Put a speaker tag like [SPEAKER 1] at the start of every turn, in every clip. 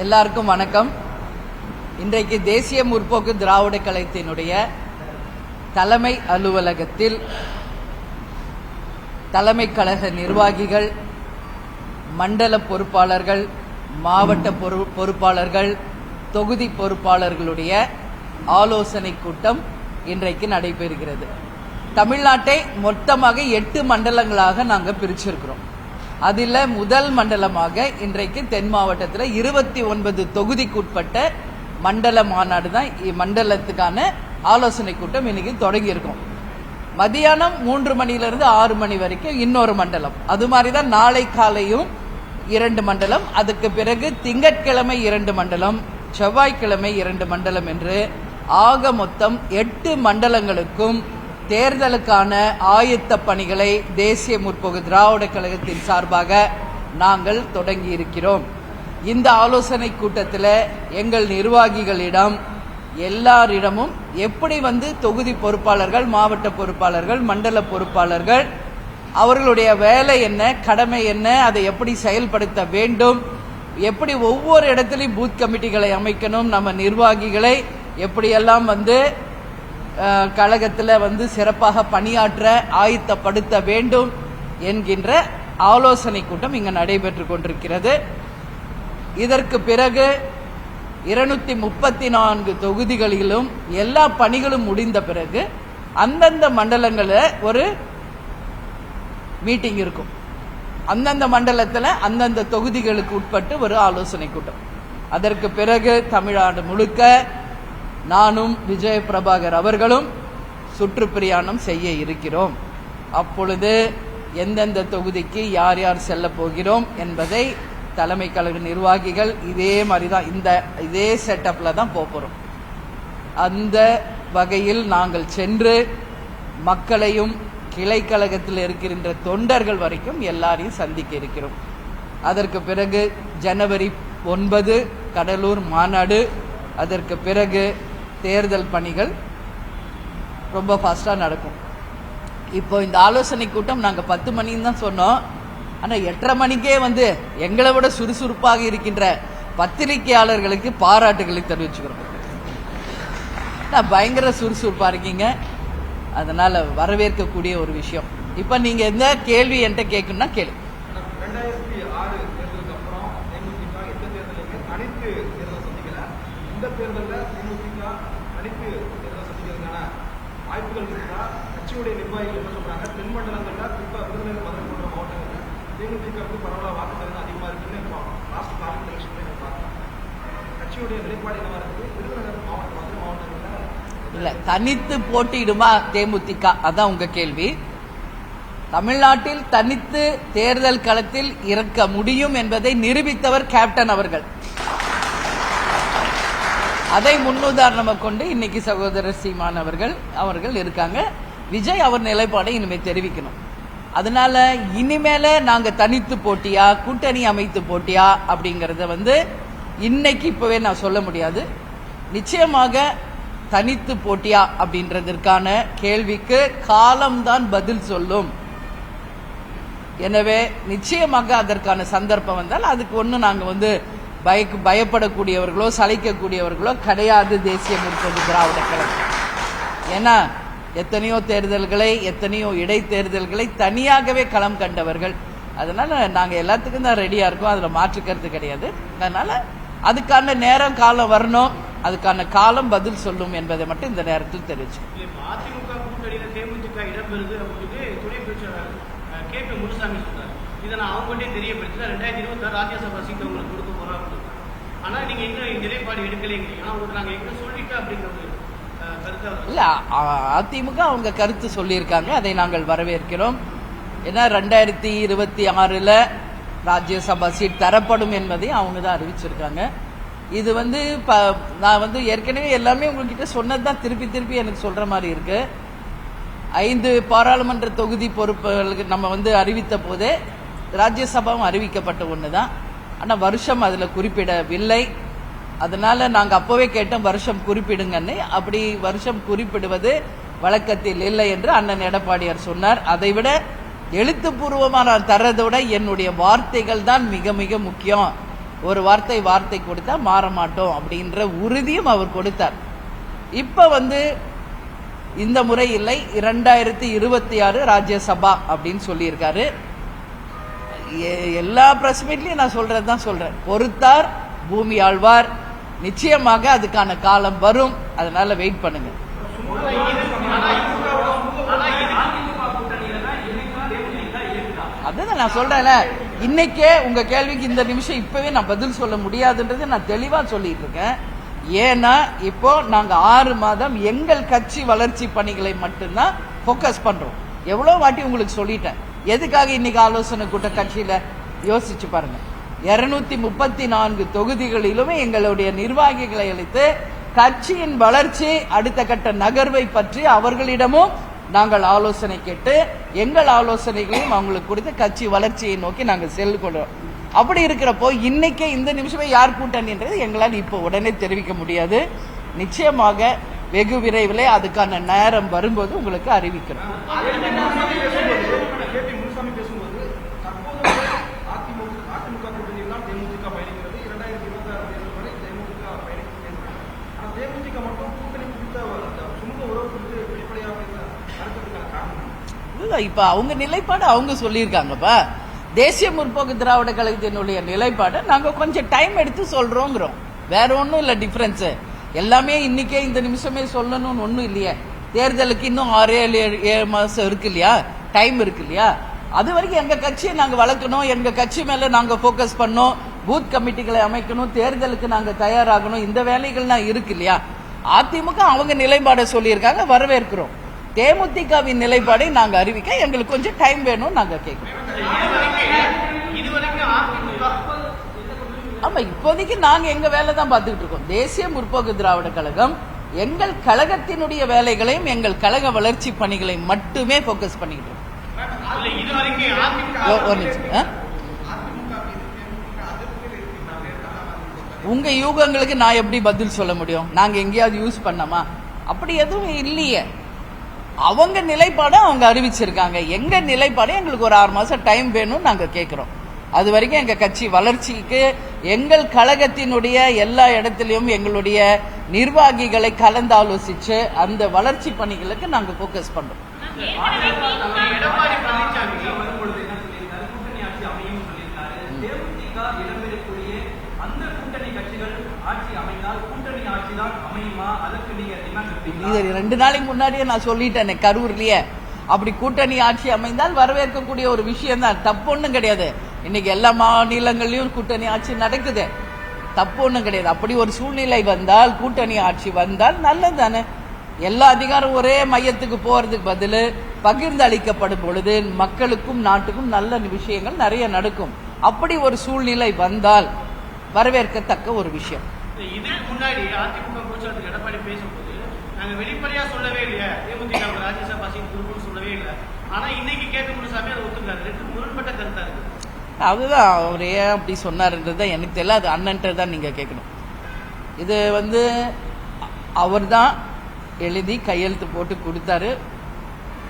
[SPEAKER 1] எல்லாருக்கும் வணக்கம். இன்றைக்கு தேசிய முற்போக்கு திராவிட கழகத்தினுடைய தலைமை அலுவலகத்தில் தலைமை கழக நிர்வாகிகள் மண்டல பொறுப்பாளர்கள் மாவட்ட பொறுப்பாளர்கள் தொகுதி பொறுப்பாளர்களுடைய ஆலோசனை கூட்டம் இன்றைக்கு நடைபெறுகிறது. தமிழ்நாட்டை மொத்தமாக எட்டு மண்டலங்களாக நாங்கள் பிரிச்சிருக்கிறோம். அதில் முதல் மண்டலமாக இன்றைக்கு தென் மாவட்டத்தில் இருபத்தி ஒன்பது தொகுதிக்குட்பட்ட மண்டல மாநாடு தான் மண்டலத்துக்கான ஆலோசனை கூட்டம் இன்னைக்கு தொடங்கியிருக்கோம். மதியானம் மூன்று மணியிலிருந்து ஆறு மணி வரைக்கும் இன்னொரு மண்டலம். அது மாதிரி தான் நாளை காலையும் இரண்டு மண்டலம். அதுக்கு பிறகு திங்கட்கிழமை இரண்டு மண்டலம் செவ்வாய்க்கிழமை இரண்டு மண்டலம் என்று ஆக மொத்தம் எட்டு மண்டலங்களுக்கும் தேர்தலுக்கான ஆயத்த பணிகளை தேசிய முற்போக்கு திராவிட கழகத்தின் சார்பாக நாங்கள் தொடங்கி இருக்கிறோம் இந்த ஆலோசனை கூட்டத்தில் எங்கள் நிர்வாகிகளிடம் எல்லாரிடமும் எப்படி வந்து தொகுதி பொறுப்பாளர்கள் மாவட்ட பொறுப்பாளர்கள் மண்டல பொறுப்பாளர்கள் அவர்களுடைய வேலை என்ன கடமை என்ன அதை எப்படி செயல்படுத்த வேண்டும் எப்படி ஒவ்வொரு இடத்துலையும் பூத் கமிட்டிகளை அமைக்கணும் நம்ம நிர்வாகிகளை எப்படியெல்லாம் வந்து கழகத்தில் வந்து சிறப்பாக பணியாற்ற ஆயத்தப்படுத்த வேண்டும் என்கின்ற ஆலோசனை கூட்டம் இங்கு நடைபெற்று கொண்டிருக்கிறது. இதற்கு பிறகு இருநூத்தி முப்பத்தி நான்கு தொகுதிகளிலும் எல்லா பணிகளும் முடிந்த பிறகு அந்தந்த மண்டலங்களில் ஒரு மீட்டிங் இருக்கும். அந்தந்த மண்டலத்தில் அந்தந்த தொகுதிகளுக்கு உட்பட்டு ஒரு ஆலோசனை கூட்டம். அதற்கு பிறகு தமிழ்நாடு முழுக்க நானும் விஜய பிரபாகர் அவர்களும் சுற்றுப்பிரயாணம் செய்ய இருக்கிறோம். அப்பொழுது எந்தெந்த தொகுதிக்கு யார் யார் செல்ல போகிறோம் என்பதை தலைமை கழக நிர்வாகிகள் இதே மாதிரி தான் இந்த இதே செட்டப்ல தான் போகிறோம் அந்த வகையில் நாங்கள் சென்று மக்களையும் கிளை கழகத்தில் இருக்கின்ற தொண்டர்கள் வரைக்கும் எல்லாரையும் சந்திக்க இருக்கிறோம். அதற்கு பிறகு ஜனவரி ஒன்பது கடலூர் மாநாடு. அதற்கு பிறகு தேர்தல் பணிகள் ரொம்ப ஃபாஸ்ட்டாக நடக்கும். இப்போ இந்த ஆலோசனை கூட்டம் நாங்கள் பத்து மணின்னு தான் சொன்னோம். ஆனால் எட்டரை மணிக்கே வந்து எங்களை விட சுறுசுறுப்பாக இருக்கின்ற பத்திரிகையாளர்களுக்கு பாராட்டுகளை தெரிவிச்சுக்கிறோம். நான் பயங்கர சுறுசுறுப்பாக இருக்கீங்க. அதனால் வரவேற்கக்கூடிய ஒரு விஷயம். இப்போ நீங்கள் எந்த கேள்வி என்கிட்ட கேட்கணும்னா கேளு
[SPEAKER 2] ரெண்டாயிரத்தி ஆறு தேர்தலுக்கு அப்புறம் தேமுதிக எந்த தேர்தலுமே தனித்து தேர்தல் சந்திக்கல இந்த தேர்தலில் தேமுதிக தனித்து தேர்தல் சந்திக்கிறதுக்கான வாய்ப்புகள் இருக்கா கட்சியுடைய நிர்வாகிகள் என்ன சொல்றாங்க? தென் மண்டலங்களில் குறிப்பாக விருதுநகர் மதுரை போன்ற மாவட்டங்களில் தேமுதிகவுக்கு பரவலாக வாக்கு சதவீதம் அதிகமாக இருக்குன்னு இப்போ லாஸ்ட் பார்லிமெண்ட் எலெக்ஷன்ல பார்த்தோம் கட்சியுடைய நிலைப்பாடு என்னவா இருக்குது? விருதுநகர் மாவட்டம் மதுரை மாவட்டங்களில்
[SPEAKER 1] இல்ல தனித்து போட்டியிடுமா தேமுதிக? அதான் உங்க கேள்வி. தமிழ்நாட்டில் தனித்து தேர்தல் களத்தில் இருக்க முடியும் என்பதை நிரூபித்தவர் கேப்டன் அவர்கள். அதை முன்னுதாரணமாக கொண்டு இன்னைக்கு சகோதரர் சீமான் அவர்கள் அவர்கள் இருக்காங்க. விஜய் அவர் நிலைப்பாடை இனிமே தெரிவிக்கணும். அதனால இனிமேல நாங்க தனித்து போட்டியா கூட்டணி அமைத்து போட்டியா அப்படிங்கறத வந்து இன்னைக்கு இப்பவே நான் சொல்ல முடியாது. நிச்சயமாக தனித்து போட்டியா அப்படின்றதற்கான கேள்விக்கு காலம்தான் பதில் சொல்லும். எனவே நிச்சயமாக அதற்கான சந்தர்ப்பம் வந்தால் அதுக்கு ஒன்றும் நாங்கள் வந்து பயக்கு பயப்படக்கூடியவர்களோ சளைக்கக்கூடியவர்களோ கிடையாது தேசிய முற்போக்கு திராவிட கழகம். ஏன்னா எத்தனையோ தேர்தல்களை எத்தனையோ இடைத்தேர்தல்களை தனியாகவே களம் கண்டவர்கள். அதனால நாங்கள் எல்லாத்துக்கும் தான் ரெடியாக இருக்கோம். அதில் மாற்றுக்கிறது கிடையாது. அதனால அதுக்கான நேரம் காலம் வரணும். அதுக்கான காலம் பதில் சொல்லும் என்பதை மட்டும் இந்த நேரத்தில் தெரிவிச்சு
[SPEAKER 3] ஆனா நீங்க எங்க நிலைப்பாடு எடுக்கலைங்கிறீங்க. ஆனா உங்களுக்கு நாங்க எங்க சொல்லிட்டு அப்படிங்கிறது ஒரு அஹ், கருத்தை அவர்
[SPEAKER 1] இல்ல அதிமுக அவங்க கருத்து சொல்லியிருக்காங்க அதை நாங்கள் வரவேற்கிறோம். ஏன்னா ரெண்டாயிரத்தி இருபத்தி ஆறுல ராஜ்யசபா சீட் தரப்படும் என்பதை அவங்க தான் அறிவிச்சிருக்காங்க. இது வந்து ப- நான் வந்து ஏற்கனவே எல்லாமே உங்ககிட்ட சொன்னதுதான் திருப்பி திருப்பி எனக்கு சொல்ற மாதிரி இருக்கு. ஐந்து பாராளுமன்ற தொகுதி பொறுப்புகளுக்கு நம்ம வந்து அறிவித்த போதே ராஜ்யசபாவும் அறிவிக்கப்பட்ட ஒன்று தான் ஆனால் வருஷம் அதில் குறிப்பிடவில்லை. அதனால நாங்கள் அப்போவே கேட்டோம் வருஷம் குறிப்பிடுங்கன்னு. அப்படி வருஷம் குறிப்பிடுவது வழக்கத்தில் இல்லை என்று அண்ணன் எடப்பாடியார் சொன்னார். அதைவிட எழுத்துப்பூர்வமாக நான் தர்றதை விட என்னுடைய வார்த்தைகள் தான் மிக மிக முக்கியம். ஒரு வார்த்தை வார்த்தை கொடுத்தா மாற மாட்டோம் அப்படின்ற உறுதியும் அவர் கொடுத்தார். இப்ப வந்து இந்த முறை இல்லை. இரண்டாயிரத்தி இருபத்தி ஆறு ராஜ்யசபா அப்படின்னு சொல்லியிருக்காரு. எல்லா பிரஸ் நான் சொல்றது தான் சொல்றேன். பொறுத்தார் பூமி ஆழ்வார் நிச்சயமாக அதுக்கான காலம் வரும். அதனால வெயிட் பண்ணுங்க. அதுதான் நான் சொல்றேன்ல. இன்னைக்கே உங்க கேள்விக்கு இந்த நிமிஷம் இப்பவே நான் பதில் சொல்ல முடியாதுன்றதை நான் தெளிவா சொல்லிட்டு இருக்கேன். ஏன்னா இப்போ நாங்க ஆறு மாதம் எங்கள் கட்சி வளர்ச்சி பணிகளை மட்டும்தான் ஃபோக்கஸ் பண்றோம். எவ்வளவு வாட்டி உங்களுக்கு சொல்லிட்டேன். எதுக்காக இன்னைக்கு ஆலோசனை கூட்ட கட்சியில? யோசிச்சு பாருங்க. இருநூத்தி முப்பத்தி நான்கு தொகுதிகளிலும் எங்களுடைய நிர்வாகிகளை அளித்து கட்சியின் வளர்ச்சி அடுத்த கட்ட நகர்வை பற்றி அவர்களிடமும் நாங்கள் ஆலோசனை கேட்டு எங்கள் ஆலோசனைகளையும் அவங்களுக்கு கொடுத்து கட்சி வளர்ச்சியை நோக்கி நாங்கள் செல்லு செல்கிறோம். அப்படி இருக்கிறப்போ இன்னைக்கே இந்த நிமிஷமே யார் கூட்டணின்றது எங்களால் இப்போ உடனே தெரிவிக்க முடியாது. நிச்சயமாக வெகு விரைவில் அதுக்கான நேரம் வரும்போது உங்களுக்கு அறிவிக்கிறோம்
[SPEAKER 2] கேபி முனுசாமி பேசும்போது தற்போது வரை அதிமுக அதிமுக கூட்டணியில் தான் தேமுதிக பயணிக்கிறது இரண்டாயிரத்தி இருபத்தி ஆறு தேர்தல் வரை தேமுதிக பயணிக்கிறது ஆனால் தேமுதிக மட்டும் கூட்டணி குறித்த அந்த சுமூக உறவு குறித்து வெளிப்படையாக நடக்கிறதுக்கான காரணம்
[SPEAKER 1] இதுதான் இப்ப அவங்க நிலைப்பாடு அவங்க சொல்லியிருக்காங்கப்பா. தேசிய முற்போக்கு திராவிட கழகத்தினுடைய நிலைப்பாடை நாங்க கொஞ்சம் டைம் எடுத்து சொல்றோங்கிறோம். வேற ஒண்ணும் இல்ல டிஃப்ரென்ஸு எல்லாமே இன்னைக்கே இந்த நிமிஷமே சொல்லணும்னு ஒன்றும் இல்லையே. தேர்தலுக்கு இன்னும் ஆறு ஏழு ஏழு ஏழு மாசம் இருக்கு இல்லையா? டைம் இருக்கு இல்லையா? அது வரைக்கும் எங்க கட்சியை நாங்க வளர்க்கணும் எங்க கட்சி மேல நாங்க ஃபோக்கஸ் பண்ணோம் பூத் கமிட்டிகளை அமைக்கணும் தேர்தலுக்கு நாங்க தயாராகணும் இந்த வேலைகள்லாம் இருக்கு இல்லையா? அதிமுக அவங்க நிலைப்பாடை சொல்லியிருக்காங்க வரவேற்கிறோம். தேமுதிகவின் நிலைப்பாடை நாங்கள் அறிவிக்க எங்களுக்கு கொஞ்சம் டைம் வேணும் நாங்கள் கேட்கிறோம்
[SPEAKER 3] ஆமாம்
[SPEAKER 1] ஆமா இப்போதைக்கு நாங்க எங்க வேலை தான் பார்த்துக்கிட்டு இருக்கோம். தேசிய முற்போக்கு திராவிட கழகம் எங்கள் கழகத்தினுடைய வேலைகளையும் எங்கள் கழக வளர்ச்சி பணிகளை மட்டுமே ஃபோக்கஸ் பண்ணிக்கிட்டு இருக்கோம். ஆ? உங்க யூகங்களுக்கு நான் எப்படி பதில் சொல்ல முடியும்? நாங்க எங்கேயாவது யூஸ் பண்ணமா? அப்படி எதுவும் இல்லையே. அவங்க நிலைப்பாடை அவங்க அறிவிச்சிருக்காங்க. எங்க நிலைப்பாடு எங்களுக்கு ஒரு ஆறு மாசம் டைம் வேணும்னு நாங்க கேட்கிறோம் அது வரைக்கும் எங்க கட்சி வளர்ச்சிக்கு எங்கள் கழகத்தினுடைய எல்லா இடத்திலையும் எங்களுடைய நிர்வாகிகளை கலந்தாலோசிச்சு அந்த வளர்ச்சி பணிகளுக்கு நாங்க ஃபோக்கஸ் பண்றோம்
[SPEAKER 3] எடப்பாடி பழனிசாமி
[SPEAKER 2] வரும்பொழுது என்ன சொல்லியிருக்காரு கூட்டணி ஆட்சி அமையும் சொல்லியிருக்காரு தேமுதிக இடம்பெறக்கூடிய அந்த கூட்டணி கட்சிகள் ஆட்சி அமைந்தால் கூட்டணி ஆட்சி தான் அமையுமா அதற்கு நீங்க டிமாண்ட்
[SPEAKER 1] இது ரெண்டு நாளைக்கு முன்னாடியே நான் சொல்லிட்டேனே கரூர்லயே. அப்படி கூட்டணி ஆட்சி அமைந்தால் வரவேற்கக்கூடிய ஒரு விஷயம் தான் தப்பு ஒன்றும் கிடையாது. இன்னைக்கு எல்லா மாநிலங்கள்லயும் கூட்டணி ஆட்சி நடக்குது. தப்பு ஒன்றும் கிடையாது. அப்படி ஒரு சூழ்நிலை வந்தால் கூட்டணி ஆட்சி வந்தால் நல்லது தானே எல்லா அதிகாரம் ஒரே மையத்துக்கு போறதுக்கு பதில் பகிர்ந்து அளிக்கப்படும் பொழுது மக்களுக்கும் நாட்டுக்கும் நல்ல விஷயங்கள் நிறைய நடக்கும். அப்படி ஒரு சூழ்நிலை வந்தால் வரவேற்கத்தக்க ஒரு விஷயம்.
[SPEAKER 3] இதுக்கு முன்னாடி அதிமுக எடப்பாடி பேசும்போது நாங்க வெளிப்படையா சொல்லவே இல்லையா. தேமுதிக ராஜ்யசபா சீட் கொடுக்கணும்னு சொல்லவே இல்லை. ஆனா இன்னைக்கு கேட்க சாமி அதை ஒத்துக்காரு ரெண்டு முரண்பட்ட கருத்தா இருக்கு.
[SPEAKER 1] அதுதான் அவர் ஏன் அப்படி சொன்னாருன்றது எனக்கு தெரியல. அது அண்ணன்ட்டு தான் நீங்க கேட்கணும். இது வந்து அவர் தான் எழுதி கையெழுத்து போட்டு கொடுத்தாரு.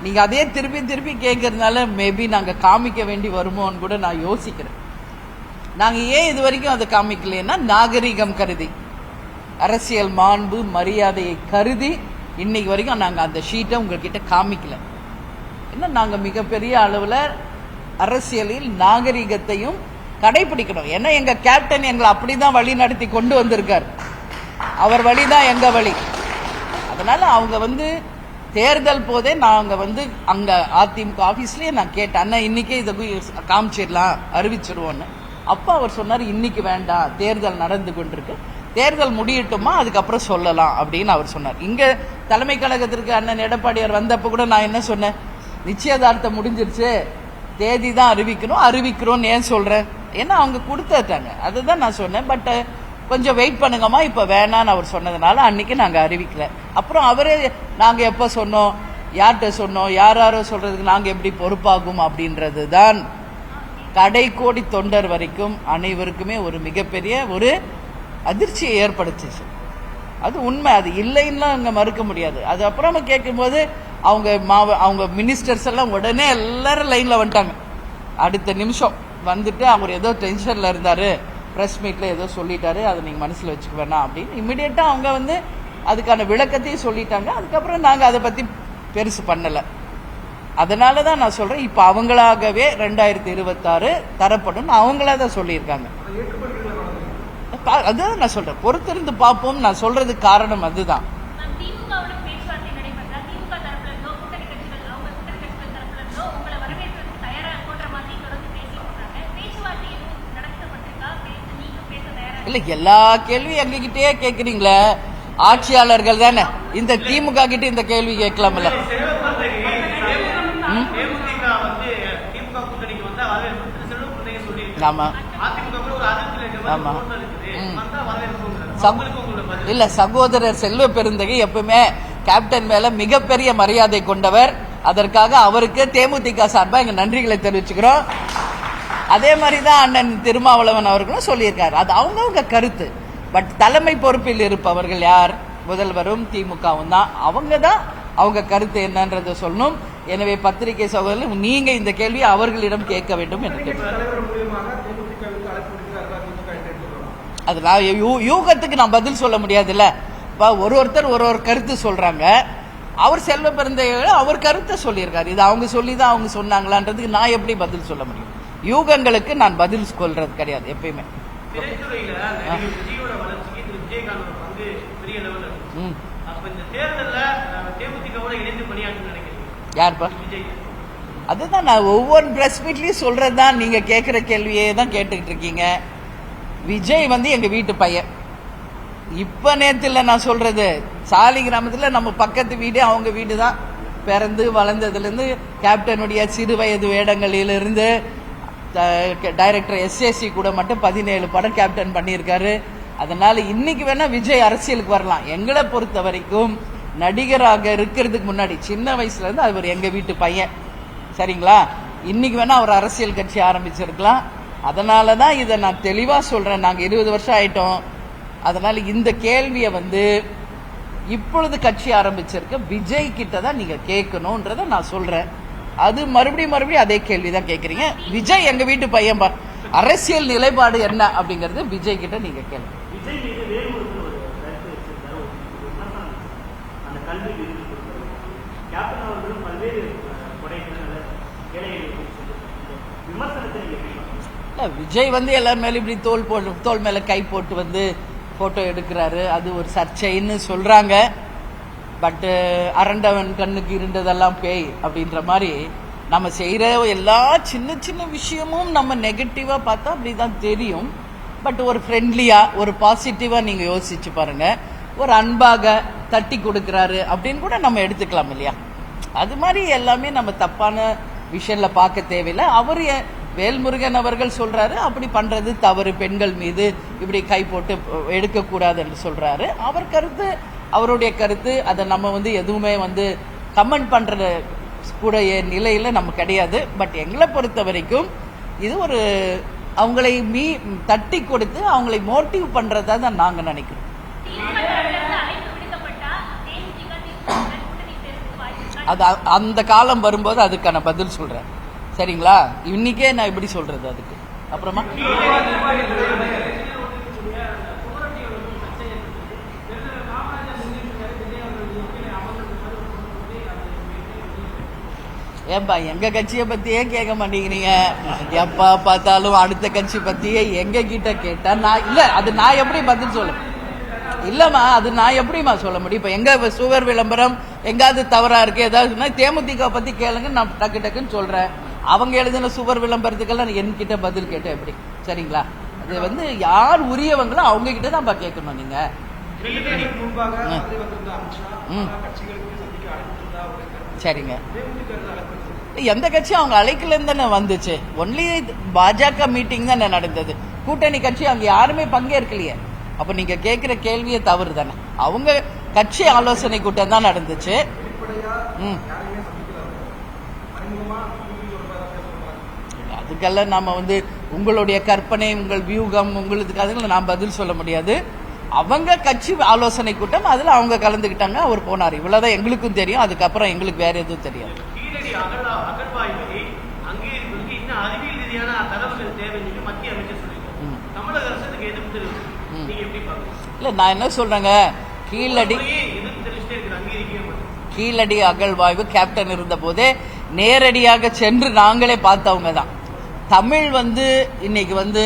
[SPEAKER 1] நீங்க அதே திருப்பி திருப்பி கேட்கறதுனால மேபி நாங்க காமிக்க வேண்டி வருமோன்னு கூட நான் யோசிக்கிறேன். நாங்க ஏன் இது வரைக்கும் அதை காமிக்கலைன்னா நாகரீகம் கருதி. அரசியல் மாண்பு மரியாதையை கருதி இன்னைக்கு வரைக்கும் நாங்கள் அந்த ஷீட்டை உங்ககிட்ட காமிக்கல. என்ன நாங்கள் மிகப்பெரிய அளவில் அரசியலில் நாகரிகத்தையும் கடைபிடிக்கணும். ஏன்னா எங்க கேப்டன் எங்களை அப்படிதான் வழி நடத்தி கொண்டு வந்திருக்கார். அவர் வழிதான் எங்க வழி. அதனால அவங்க வந்து தேர்தல் போதே நாங்கள் வந்து அங்க அதிமுக ஆபீஸ்லயே நான் கேட்டேன் அண்ணா இன்னைக்கே இதை போய் காமிச்சிடலாம் அறிவிச்சிருவோன்னு அப்ப அவர் சொன்னார் இன்னைக்கு வேண்டாம் தேர்தல் நடந்து கொண்டிருக்கு. தேர்தல் முடியட்டுமா? அதுக்கப்புறம் சொல்லலாம் அப்படின்னு அவர் சொன்னார். இங்க தலைமை கழகத்திற்கு அண்ணன் எடப்பாடியார் வந்தப்ப கூட நான் என்ன சொன்னேன்? நிச்சயதார்த்தம் முடிஞ்சிருச்சு. தேதி தான் அறிவிக்கணும். அறிவிக்கிறோம்னு ஏன் சொல்றேன்? ஏன்னா அவங்க கொடுத்துட்டாங்க. அதுதான் நான் சொன்னேன். பட் கொஞ்சம் வெயிட் பண்ணுங்கம்மா. இப்ப வேணான்னு அவர் சொன்னதுனால அன்னைக்கு நாங்க அறிவிக்கல. அப்புறம் அவரே நாங்க எப்ப சொன்னோம்? யார்கிட்ட சொன்னோம்? யார் யாரோ சொல்றதுக்கு நாங்க எப்படி பொறுப்பாகும் அப்படின்றது தான் கடை கோடி தொண்டர் வரைக்கும் அனைவருக்குமே ஒரு மிகப்பெரிய ஒரு அதிர்ச்சியை ஏற்படுத்துச்சு. அது உண்மை. அது இல்லைன்னா அங்க மறுக்க முடியாது. அது அப்புறமா கேட்கும்போது அவங்க மாவ அவங்க மினிஸ்டர்ஸ் எல்லாம் உடனே எல்லாரும் லைன்ல வந்துட்டாங்க. அடுத்த நிமிஷம் வந்துட்டு அவர் ஏதோ டென்ஷன்ல இருந்தாரு. ப்ரெஸ் மீட்டில் ஏதோ சொல்லிட்டாரு. அதை நீங்கள் மனசில் வச்சுக்க வேணாம் அப்படின்னு இமிடியேட்டாக அவங்க வந்து அதுக்கான விளக்கத்தையும் சொல்லிட்டாங்க. அதுக்கப்புறம் நாங்கள் அதை பற்றி பெருசு பண்ணலை. அதனால தான் நான் சொல்கிறேன் இப்போ அவங்களாகவே ரெண்டாயிரத்தி இருபத்தாறு தரப்படும் அவங்களா தான் சொல்லியிருக்காங்க அதுதான் நான் சொல்கிறேன் பொறுத்திருந்து பார்ப்போம். நான் சொல்கிறதுக்கு காரணம் அதுதான். இல்ல எல்லா கேள்வியும் எங்ககிட்டயே கேக்குறீங்களே. ஆட்சியாளர்கள் தானே. இந்த திமுக கிட்ட இந்த கேள்வி கேட்கலாம்ல. ஆமா. ஆமா. இல்ல சகோதரர் செல்வ பெருந்தகை எப்பவுமே கேப்டன் மேல மிகப்பெரிய மரியாதை கொண்டவர். அதற்காக அவருக்கு தேமுதிக சார்பா எங்க நன்றிகளை தெரிவிச்சுக்கிறோம். அதே மாதிரி தான் அண்ணன் திருமாவளவன் அவர்களும் சொல்லியிருக்காரு. அது அவங்கவங்க கருத்து. பட் தலைமை பொறுப்பில் இருப்பவர்கள் யார்? முதல்வரும் திமுகவும் தான். அவங்க தான் அவங்க கருத்து என்னன்றதை சொல்லணும். எனவே பத்திரிகை சகோதரர்கள் நீங்க இந்த கேள்வியை அவர்களிடம் கேட்க வேண்டும் என்று கேட்டுக்கிறேன்.
[SPEAKER 2] எடுத்துக்கிறோம்
[SPEAKER 1] அது நான் யூ- யூகத்துக்கு நான் பதில் சொல்ல முடியாதுல்ல. இப்போ ஒரு ஒருத்தர் ஒரு ஒரு கருத்து சொல்றாங்க. அவர் செல்வ பிறந்தைகள் அவர் கருத்தை சொல்லியிருக்காரு. இது அவங்க சொல்லி தான் அவங்க சொன்னாங்களான்றதுக்கு நான் எப்படி பதில் சொல்ல முடியும்? யூகங்களுக்கு நான் பதில் சொல்றது கிடையாது எப்பயுமே. யார்ப்பா? அதுதான் நான் ஒவ்வொரு பிரஸ் மீட்லயும் சொல்றது தான் நீங்க கேட்குற கேள்வியே தான் கேட்டுக்கிட்டு இருக்கீங்க. விஜய் வந்து எங்கள் வீட்டு பையன். இப்போ நேரத்தில் நான் சொல்கிறது சாலி கிராமத்தில் நம்ம பக்கத்து வீடு அவங்க வீடு தான் பிறந்து வளர்ந்ததுலேருந்து கேப்டனுடைய சிறு வயது வேடங்களிலிருந்து டைரக்டர் எஸ்எஸ்சி கூட மட்டும் பதினேழு படம் கேப்டன் பண்ணியிருக்காரு. அதனால் இன்னைக்கு வேணால் விஜய் அரசியலுக்கு வரலாம். எங்களை பொறுத்த வரைக்கும் நடிகராக இருக்கிறதுக்கு முன்னாடி சின்ன வயசுலேருந்து அவர் எங்கள் வீட்டு பையன். சரிங்களா? இன்னைக்கு வேணால் அவர் அரசியல் கட்சி ஆரம்பிச்சிருக்கலாம். அதனால தான் இதை நான் தெளிவாக சொல்கிறேன் நாங்கள் இருபது வருஷம் ஆயிட்டோம். அதனால் இந்த கேள்வியை வந்து இப்பொழுது கட்சி ஆரம்பிச்சிருக்க விஜய் கிட்ட தான் நீங்கள் கேட்கணுன்றதை நான் சொல்கிறேன் அது மறுபடியும் மறுபடியும் அதே கேள்வி தான் கேட்குறீங்க. விஜய் எங்கள் வீட்டு பையன் பா அரசியல் நிலைப்பாடு என்ன அப்படிங்கிறது விஜய் கிட்ட நீங்கள் கேள்வி
[SPEAKER 4] விஜய் மீது வேல்முருகன் ஒரு கருத்து வச்சிருந்தாரு ஒரு ஒரு விமர்சனம் வச்சிருந்தாரு. அந்த கல்வி விருது கொடுத்தது கேப்டன் அவர்களும் பல்வேறு அஹ், கொடைக்கானல ஏழைகளுக்கு செஞ்சிருக்காங்க. இந்த விமர்சனத்தை நீங்க எப்படி பார்க்கறீங்க?
[SPEAKER 1] இல்ல, விஜய் வந்து எல்லார் மேல இப்படி தோல் போட்டு தோல் மேலே கை போட்டு வந்து ஃபோட்டோ எடுக்கிறாரு. அது ஒரு சர்ச்சைன்னு சொல்கிறாங்க பட்டு அரண்டவன் கண்ணுக்கு இருண்டதெல்லாம் பேய் அப்படின்ற மாதிரி நம்ம செய்கிற எல்லா சின்ன சின்ன விஷயமும் நம்ம நெகட்டிவாக பார்த்தா அப்படிதான் தெரியும். பட் ஒரு ஃப்ரெண்ட்லியாக ஒரு பாசிட்டிவாக நீங்கள் யோசிச்சு பாருங்கள் ஒரு அன்பாக தட்டி கொடுக்குறாரு அப்படின்னு கூட நம்ம எடுத்துக்கலாம் இல்லையா? அது மாதிரி எல்லாமே நம்ம தப்பான விஷயம்ல பார்க்க தேவையில்லை. அவர் வேல்முருகன் அவர்கள் சொல்றாரு அப்படி பண்றது தவறு. பெண்கள் மீது இப்படி கை போட்டு எடுக்கக்கூடாது என்று சொல்றாரு. அவர் கருத்து அவருடைய கருத்து அதை நம்ம வந்து எதுவுமே வந்து கமெண்ட் பண்ற கூட நிலையில நம்ம கிடையாது. பட் எங்களை பொறுத்த வரைக்கும் இது ஒரு அவங்களை மீ தட்டி கொடுத்து அவங்களை மோட்டிவ் பண்றதா தான் நாங்க நினைக்கிறோம். அது அ- அந்த காலம் வரும்போது அதுக்கான பதில் சொல்றேன் சரிங்களா? இன்னைக்கே நான் இப்படி சொல்றது அதுக்கு. அப்புறமா? ஏப்பா எங்க கட்சியை பத்தியே கேட்க மாட்டேங்கிறீங்க? எப்ப பார்த்தாலும் அடுத்த கட்சி பத்தியே எங்க கிட்ட கேட்டா நான் இல்ல அது நான் எப்படி பதில் சொல்ல இல்லம்மா அது நான் எப்படிம்மா சொல்ல முடியும்? இப்ப எங்க சுவர் விளம்பரம் எங்காவது தவறா இருக்கு ஏதாவது தேமுதிக பத்தி கேளுங்க நான் டக்கு டக்குன்னு சொல்றேன். அவங்க எழுதின சுவர் விளம்பரத்துக்கெல்லாம் என்கிட்ட பதில் கேட்டேன் எப்படி? சரிங்களா? அது வந்து யார் உரியவங்களோ அவங்க கிட்ட தான் கேட்கணும் நீங்க. சரிங்க. எந்த கட்சியும் அவங்க அழைக்கலன்னு தானே வந்துச்சு. ஒன்லி பாஜக மீட்டிங் தானே நடந்தது. கூட்டணி கட்சி அங்க யாருமே பங்கேற்கலையே. அப்ப நீங்க கேட்கிற கேள்வியே தவறு தானே. அவங்க கட்சி ஆலோசனை கூட்டம் தான் நடந்துச்சு. ம். அதுக்கெல்லாம் நாம வந்து உங்களுடைய கற்பனை உங்கள் வியூகம் உங்களுக்கு அதுக்கு நான் பதில் சொல்ல முடியாது. அவங்க கட்சி ஆலோசனை கூட்டம் அதுல அவங்க கலந்துக்கிட்டாங்க அவர் போனார். இவ்வளவுதான் எங்களுக்கும் தெரியும் அதுக்கப்புறம் எங்களுக்கு வேற எதுவும் தெரியாது. இல்ல நான் என்ன சொல்றேங்க? கீழடி கீழடி அகழ்வாய்வு கேப்டன் இருந்த போதே நேரடியாக சென்று நாங்களே பார்த்தவங்க தான். தமிழ் வந்து இன்னைக்கு வந்து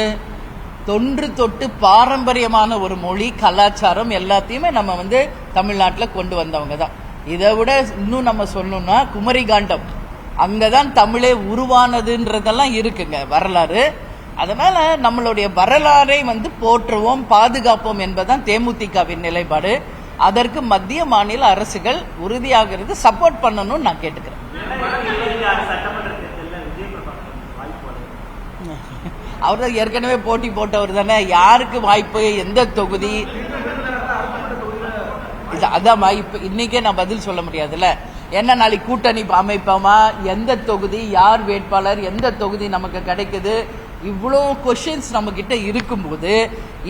[SPEAKER 1] தொன்று தொட்டு பாரம்பரியமான ஒரு மொழி கலாச்சாரம் எல்லாத்தையுமே நம்ம வந்து தமிழ்நாட்டில் கொண்டு வந்தவங்க தான் இதை விட இன்னும் நம்ம சொல்லணும்னா குமரி காண்டம் அங்கதான் தமிழே உருவானதுன்றதெல்லாம் இருக்குங்க வரலாறு. அதனால நம்மளுடைய வரலாறை வந்து போற்றுவோம் பாதுகாப்போம் என்பதுதான் தேமுதிகவின் நிலைப்பாடு. அதற்கு மத்திய மாநில அரசுகள் உறுதியாகிறது சப்போர்ட் பண்ணணும்னு நான் கேட்டுக்கிறேன்
[SPEAKER 4] இரண்டாயிரத்தி இருபத்தி ஆறு சட்டமன்ற தேர்தலில் விஜய் பிரபாகர் வாய்ப்பு வழங்க
[SPEAKER 1] அவர் தான் ஏற்கனவே போட்டி போட்டவர் தானே. யாருக்கு வாய்ப்பு? எந்த தொகுதி? இது அதான் வாய்ப்பு இன்னைக்கே நான் பதில் சொல்ல முடியாதுல்ல. என்ன நாளைக்கு கூட்டணி அமைப்போமா? எந்த தொகுதி? யார் வேட்பாளர்? எந்த தொகுதி நமக்கு கிடைக்குது? இவ்வளோ கொஷின்ஸ் நம்ம கிட்ட இருக்கும்போது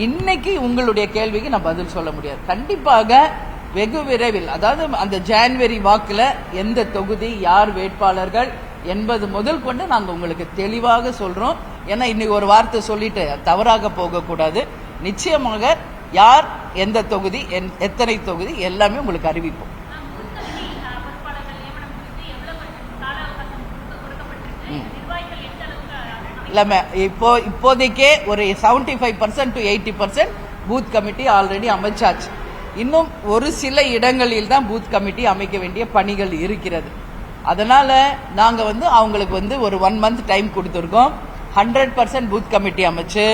[SPEAKER 1] இன்னைக்கு உங்களுடைய கேள்விக்கு நான் பதில் சொல்ல முடியாது. கண்டிப்பாக வெகு விரைவில் அதாவது அந்த ஜான்வரி வாக்கில் எந்த தொகுதி யார் வேட்பாளர்கள் என்பது முதல் கொண்டு நாங்கள் உங்களுக்கு தெளிவாக சொல்றோம். ஏன்னா இன்னைக்கு ஒரு வார்த்தை சொல்லிட்டு தவறாக போகக்கூடாது. நிச்சயமாக யார் எந்த தொகுதி என்- எத்தனை தொகுதி எல்லாமே உங்களுக்கு அறிவிப்போம்.
[SPEAKER 5] இல்லாமல்
[SPEAKER 1] இல்லாம இப்போ இப்போதைக்கே ஒரு 75% five percent to eighty percent booth committee already அமைச்சாச்சு. இன்னும் ஒரு சில இடங்களில் தான் பூத் கமிட்டி அமைக்க வேண்டிய பணிகள் இருக்கிறது. அதனால் நாங்கள் வந்து அவங்களுக்கு வந்து ஒரு ஒன் மந்த் டைம் கொடுத்துருக்கோம். ஹண்ட்ரட் பர்சன்ட் பூத் கமிட்டி அமைச்சு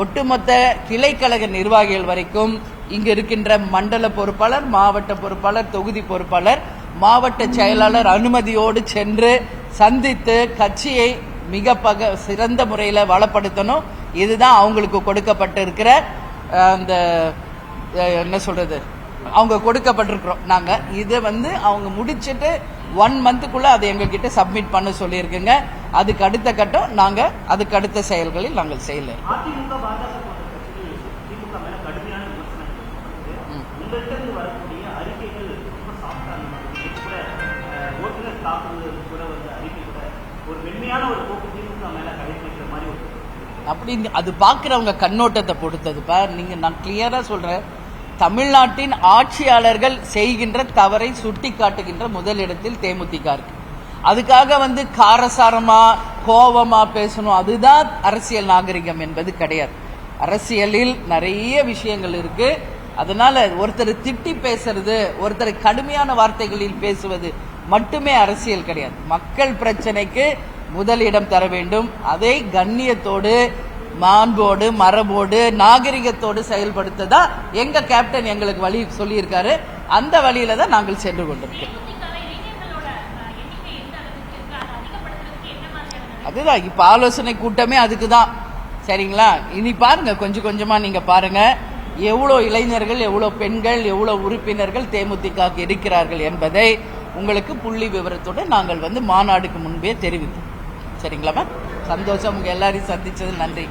[SPEAKER 1] ஒட்டுமொத்த கிளைக்கழக நிர்வாகிகள் வரைக்கும் இங்கு இருக்கின்ற மண்டல பொறுப்பாளர் மாவட்ட பொறுப்பாளர் தொகுதி பொறுப்பாளர் மாவட்ட செயலாளர் அனுமதியோடு சென்று சந்தித்து கட்சியை மிக பக சிறந்த முறையில் வளப்படுத்தணும். இதுதான் அவங்களுக்கு கொடுக்கப்பட்டிருக்கிற அந்த என்ன சொல்றது? அவங்க கொடுக்கப்பட்டிருக்கிறோம். நாங்க இதை வந்து அவங்க முடிச்சிட்டு ஒன் மந்த்துக்குள்ள அதை எங்ககிட்ட சப்மிட் பண்ண சொல்லியிருக்குங்க. அதுக்கு அடுத்த கட்டம் நாங்க அதுக்கு அடுத்த செயல்களில் நாங்கள் செய்யல. அப்படி அது பார்க்குறவங்க கண்ணோட்டத்தை பொறுத்ததுப்பா நீங்க நான் கிளியரா சொல்றேன். தமிழ்நாட்டின் ஆட்சியாளர்கள் செய்கின்ற தவறை சுட்டி காட்டுகின்ற முதலிடத்தில் தேமுதிக இருக்கு. அதுக்காக வந்து காரசாரமா கோபமா பேசணும். அதுதான் அரசியல் நாகரிகம் என்பது கிடையாது. அரசியலில் நிறைய விஷயங்கள் இருக்கு. அதனால ஒருத்தர் திட்டி பேசுறது ஒருத்தர் கடுமையான வார்த்தைகளில் பேசுவது மட்டுமே அரசியல் கிடையாது. மக்கள் பிரச்சனைக்கு முதலிடம் தர வேண்டும். அதை கண்ணியத்தோடு மாண்போடு மரபோடு நாகரிகத்தோடு செயல்படுத்ததா எங்க கேப்டன் எங்களுக்கு வழி சொல்லியிருக்காரு அந்த வழியில தான் நாங்கள் சென்று கொண்டிருக்கோம். அதுதான் இப்ப ஆலோசனை கூட்டமே அதுக்கு தான் சரிங்களா? இனி பாருங்க கொஞ்சம் கொஞ்சமா நீங்க பாருங்க. எவ்வளோ இளைஞர்கள் எவ்வளோ பெண்கள் எவ்வளோ உறுப்பினர்கள் தேமுதிக இருக்கிறார்கள் என்பதை உங்களுக்கு புள்ளி விவரத்தோடு நாங்கள் வந்து மாநாடுக்கு முன்பே தெரிவித்தோம். சரிங்களாமா சந்தோஷம் உங்க எல்லாரையும் சந்திச்சது நன்றி.